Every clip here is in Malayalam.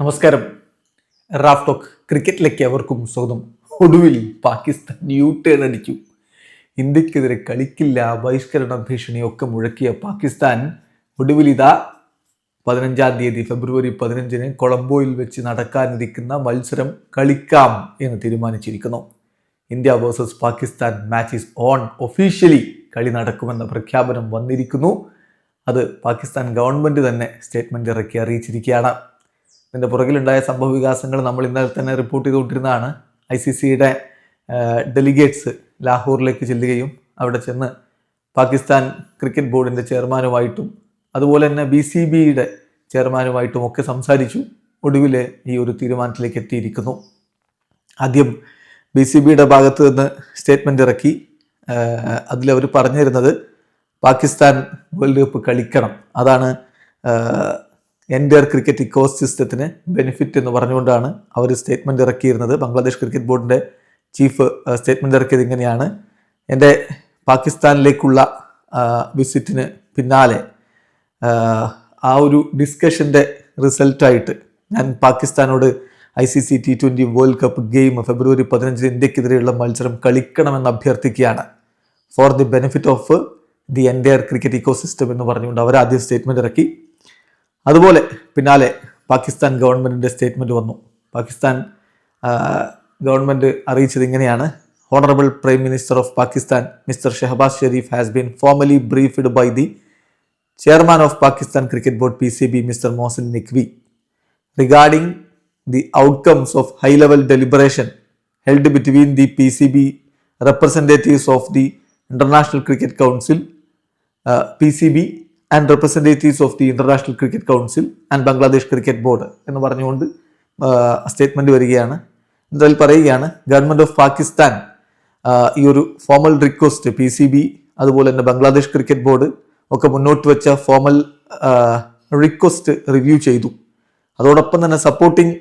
നമസ്കാരം. റാഫ് ടോക്ക് ക്രിക്കറ്റിലേക്ക് അവർക്കും സ്വാഗതം. ഒടുവിൽ പാകിസ്ഥാൻ യു ടേൺ അടിച്ചു ഇന്ത്യക്കെതിരെ കളിക്കില്ല ബഹിഷ്കരണ ഭീഷണിയൊക്കെ മുഴക്കിയ പാകിസ്ഥാൻ ഒടുവിൽ ഇതാ പതിനഞ്ചാം തീയതി ഫെബ്രുവരി പതിനഞ്ചിന് കൊളംബോയിൽ വെച്ച് നടക്കാനിരിക്കുന്ന മത്സരം കളിക്കാം എന്ന് തീരുമാനിച്ചിരിക്കുന്നു. India versus Pakistan match is on officially കളി നടക്കുമെന്ന പ്രഖ്യാപനം വന്നിരിക്കുന്നു. അത് പാകിസ്ഥാൻ ഗവൺമെന്റ് തന്നെ സ്റ്റേറ്റ്മെന്റ് ഇറക്കി അറിയിച്ചിരിക്കുകയാണ്. ഇതിന്റെ പുറകിലുണ്ടായ സംഭവ വികാസങ്ങൾ നമ്മൾ ഇന്നലെ തന്നെ റിപ്പോർട്ട് ചെയ്തുകൊണ്ടിരുന്നതാണ്. ഐ സി സിയുടെ ഡെലിഗേറ്റ്സ് ലാഹോറിലേക്ക് ചെല്ലുകയും അവിടെ ചെന്ന് പാകിസ്ഥാൻ ക്രിക്കറ്റ് ബോർഡിന്റെ ചെയർമാനുമായിട്ടും അതുപോലെ തന്നെ ബി സി ബിയുടെ ചെയർമാനുമായിട്ടും ഒക്കെ സംസാരിച്ചു. ഒടുവിൽ ഈ ഒരു തീരുമാനത്തിലേക്ക് എത്തിയിരിക്കുന്നു. ആദ്യം ബി സി ബിയുടെ ഭാഗത്ത് നിന്ന് സ്റ്റേറ്റ്മെന്റ് ഇറക്കി. അതിലവർ പറഞ്ഞിരുന്നത് പാകിസ്ഥാൻ വേൾഡ് കപ്പ് കളിക്കണം. അതാണ് എന്റെ ക്രിക്കറ്റ് ഇക്കോ സിസ്റ്റത്തിന് ബെനിഫിറ്റ് എന്ന് പറഞ്ഞുകൊണ്ടാണ് അവർ സ്റ്റേറ്റ്മെന്റ് ഇറക്കിയിരുന്നത്. ബംഗ്ലാദേശ് ക്രിക്കറ്റ് ബോർഡിന്റെ ചീഫ് സ്റ്റേറ്റ്മെന്റ് ഇറക്കിയത് ഇങ്ങനെയാണ്. എന്റെ പാകിസ്ഥാനിലേക്കുള്ള വിസിറ്റിന് പിന്നാലെ ആ ഒരു ഡിസ്കഷന്റെ റിസൾട്ടായിട്ട് ഞാൻ പാകിസ്ഥാനോട് I C C T twenty world cup game February പതിനഞ്ചിന് ഇന്ത്യക്കെതിരെയുള്ള മത്സരം കളിക്കണമെന്ന് അഭ്യർത്ഥിക്കുകയാണ്. For the benefit of the entire cricket ecosystem എന്ന് പറഞ്ഞുകൊണ്ട് അവർ ആദ്യം സ്റ്റേറ്റ്മെന്റ് ഇറക്കി. അതുപോലെ പിന്നാലെ പാകിസ്ഥാൻ ഗവൺമെന്റിന്റെ സ്റ്റേറ്റ്മെന്റ് വന്നു. പാകിസ്ഥാൻ ഗവൺമെന്റ് അറിയിച്ചത് ഇങ്ങനെയാണ്. Honourable prime minister of Pakistan mister Shehbaz Sharif has been formally briefed by the chairman of Pakistan cricket board P C B mister Mohsin Naqvi regarding high level deliberation held between the P C B representatives of the international cricket council P C PCB, and representatives of the International cricket council and Bangladesh cricket board എന്ന് പറഞ്ഞുകൊണ്ട് സ്റ്റേറ്റ്മെന്റ് വരികയാണ്. ഇതിൽ പറയുകയാണ് ഗവൺമെന്റ് ഓഫ് പാകിസ്ഥാൻ ഈ ഒരു formal request P C B അതുപോലെ തന്നെ ബംഗ്ലാദേശ് ക്രിക്കറ്റ് ബോർഡ് ഒക്കെ മുന്നോട്ട് വെച്ച ഫോമൽ റിക്വസ്റ്റ് റിവ്യൂ ചെയ്തു. അതോടൊപ്പം തന്നെ സപ്പോർട്ടിംഗ്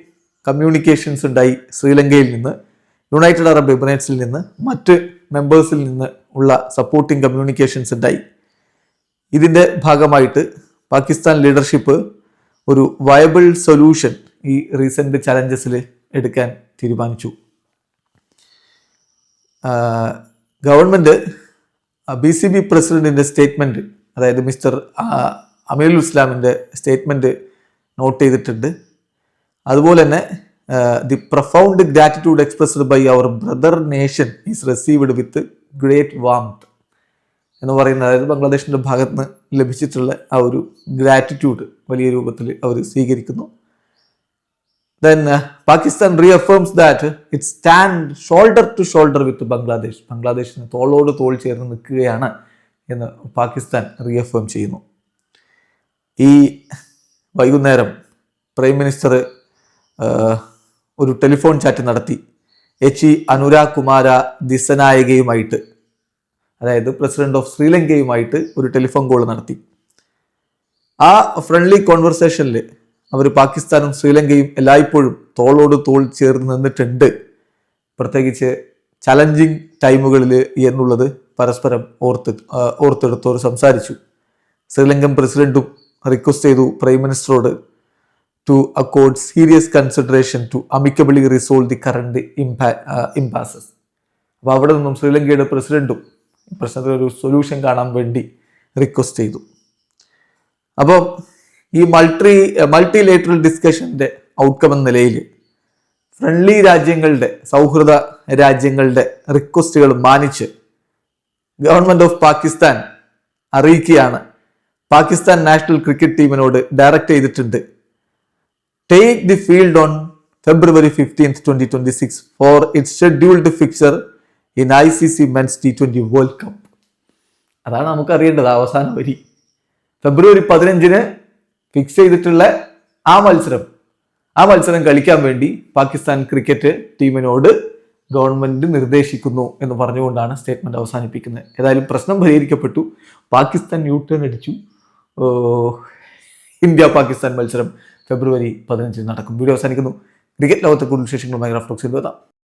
കമ്മ്യൂണിക്കേഷൻസ് ഉണ്ടായി ശ്രീലങ്കയിൽ നിന്ന് യുണൈറ്റഡ് അറബ് എമിറേറ്റ്സിൽ നിന്ന് മറ്റ് മെമ്പേഴ്സിൽ നിന്ന് ഉള്ള സപ്പോർട്ടിംഗ് കമ്മ്യൂണിക്കേഷൻസ് ഉണ്ടായി. ഇതിന്റെ ഭാഗമായിട്ട് പാകിസ്ഥാൻ ലീഡർഷിപ്പ് ഒരു വയബിൾ സൊല്യൂഷൻ ഈ റീസെന്റ് ചലഞ്ചസിൽ എടുക്കാൻ തീരുമാനിച്ചു. ഗവൺമെന്റ് ബി സി ബി പ്രസിഡന്റിന്റെ സ്റ്റേറ്റ്മെന്റ് അതായത് മിസ്റ്റർ അമീറുൽ ഇസ്ലാമിന്റെ സ്റ്റേറ്റ്മെന്റ് നോട്ട് ചെയ്തിട്ടുണ്ട്. അതുപോലെ തന്നെ the profound gratitude expressed by our brother nation is received with great warmth എന്ന് പറയുന്ന അതായത് ബംഗ്ലാദേശിന്റെ ഭാഗത്ത് നിന്ന് ലഭിച്ചിട്ടുള്ള ആ ഒരു ഗ്രാറ്റിറ്റ്യൂഡ് വലിയ രൂപത്തിൽ അവർ സ്വീകരിക്കുന്നു. Then Pakistan reaffirms that it stand shoulder to shoulder with Bangladesh ബംഗ്ലാദേശിന് തോളോട് തോൾ ചേർന്ന് നിൽക്കുകയാണ് എന്ന് പാകിസ്ഥാൻ റീഅഫേം ചെയ്യുന്നു. ഈ വൈകുന്നേരം പ്രൈം മിനിസ്റ്റർ ഒരു ടെലിഫോൺ ചാറ്റ് നടത്തി എച്ച്. ഇ അനുരാഗ് കുമാര ദിസനായകയുമായിട്ട് അതായത് പ്രസിഡന്റ് ഓഫ് ശ്രീലങ്കയുമായിട്ട് ഒരു ടെലിഫോൺ കോൾ നടത്തി. ആ ഫ്രണ്ട്ലി കോൺവെർസേഷനിൽ അവർ പാകിസ്ഥാനും ശ്രീലങ്കയും എല്ലായ്പ്പോഴും തോളോട് തോൾ ചേർന്ന് നിന്നിട്ടുണ്ട്. പ്രത്യേകിച്ച് ചലഞ്ചിങ് ടൈമുകളിൽ എന്നുള്ളത് പരസ്പരം ഓർത്ത് ഓർത്തെടുത്തോർ സംസാരിച്ചു. ശ്രീലങ്കൻ പ്രസിഡന്റും റിക്വസ്റ്റ് ചെയ്തു prime മിനിസ്റ്ററോട് to accord serious consideration to amicably resolve the current impa impasses അപ്പോൾ അവിടെ നിന്നും ശ്രീലങ്കയുടെ പ്രസിഡന്റും പ്രശ്നത്തിൽ ഒരു സൊല്യൂഷൻ കാണാൻ വേണ്ടി റിക്വസ്റ്റ് ചെയ്തു. അപ്പോൾ ഈ മൾട്ടി മൾട്ടി ലേറ്ററൽ ഡിസ്കഷന്റെ ഔട്ട്കം എന്ന നിലയിൽ ഫ്രണ്ട്ലി രാജ്യങ്ങളുടെ സൗഹൃദ രാജ്യങ്ങളുടെ റിക്വസ്റ്റുകൾ മാനിച്ച് ഗവൺമെന്റ് ഓഫ് പാകിസ്ഥാൻ അറിയിക്കുകയാണ്. പാകിസ്ഥാൻ നാഷണൽ ക്രിക്കറ്റ് ടീമിനോട് ഡയറക്റ്റ് ചെയ്തിട്ടുണ്ട്. Take the field on February 15th, 2026 for its I C C men's T T20 world cup അതാണ് നമുക്ക് അറിയേണ്ടത് അവസാന വരി. ഫെബ്രുവരി പതിനഞ്ചിന് ഫിക്സ് ചെയ്തിട്ടുള്ള ആ മത്സരം. ആ മത്സരം കളിക്കാൻ വേണ്ടി പാകിസ്ഥാൻ ക്രിക്കറ്റ് ടീമിനോട് ഗവൺമെന്റ് നിർദ്ദേശിക്കുന്നു എന്ന് പറഞ്ഞുകൊണ്ടാണ് സ്റ്റേറ്റ്മെന്റ് അവസാനിപ്പിക്കുന്നത്. ഏതായാലും പ്രശ്നം പരിഹരിക്കപ്പെട്ടു. പാകിസ്ഥാൻ യു ടേൺ അടിച്ചു. ഇന്ത്യ പാകിസ്ഥാൻ മത്സരം ഫെബ്രുവരി പതിനഞ്ചിന് നടക്കും. വീഡിയോ അവസാനിക്കുന്നു. ക്രിക്കറ്റ് ലോകത്തെ കൂടുതൽ വിശേഷങ്ങളുമായി റഫ്ലോക്സിൽ എത്താം